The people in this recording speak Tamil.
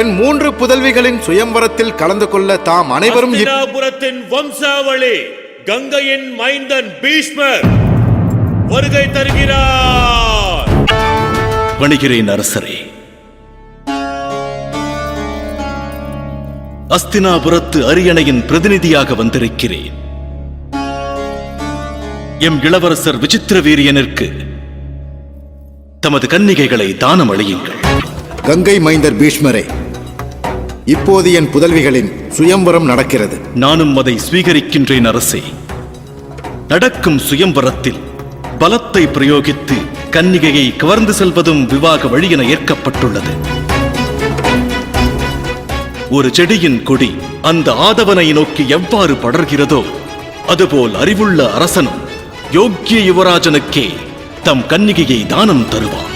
என் மூன்று புதல்விகளின் சுயம்வரத்தில் கலந்து கொள்ள தாம் அனைவரும் அஸ்தினாபுரத்தின் வம்சாவளி கங்கையின் மைந்தன் பீஷ்மர் வருகை தருகிறார். வணிகிறேன் அரசரே அஸ்தினாபுரத்து அரியணையின் பிரதிநிதியாக வந்திருக்கிறேன். எம் இளவரசர் விசித்திர வீரியனிற்கு தமது கன்னிகைகளை தானம் அளியுங்கள். கங்கை மைந்தர் பீஷ்மரே இப்போது என் புதல்விகளின் சுயம்பரம் நடக்கிறது. நானும் அதை ஸ்வீகரிக்கின்றேன் அரசே. நடக்கும் சுயம்பரத்தில் பலத்தை பிரயோகித்து கன்னிகையை கவர்ந்து செல்வதும் விவாக வழி என ஏற்கப்பட்டுள்ளது. ஒரு செடியின் கொடி அந்த ஆதவனை நோக்கி எவ்வாறு படர்கிறதோ அதுபோல் அறிவுள்ள அரசனும் யோக்கிய யுவராஜனுக்கே தம் கன்னிகையை தானம் தருவான்.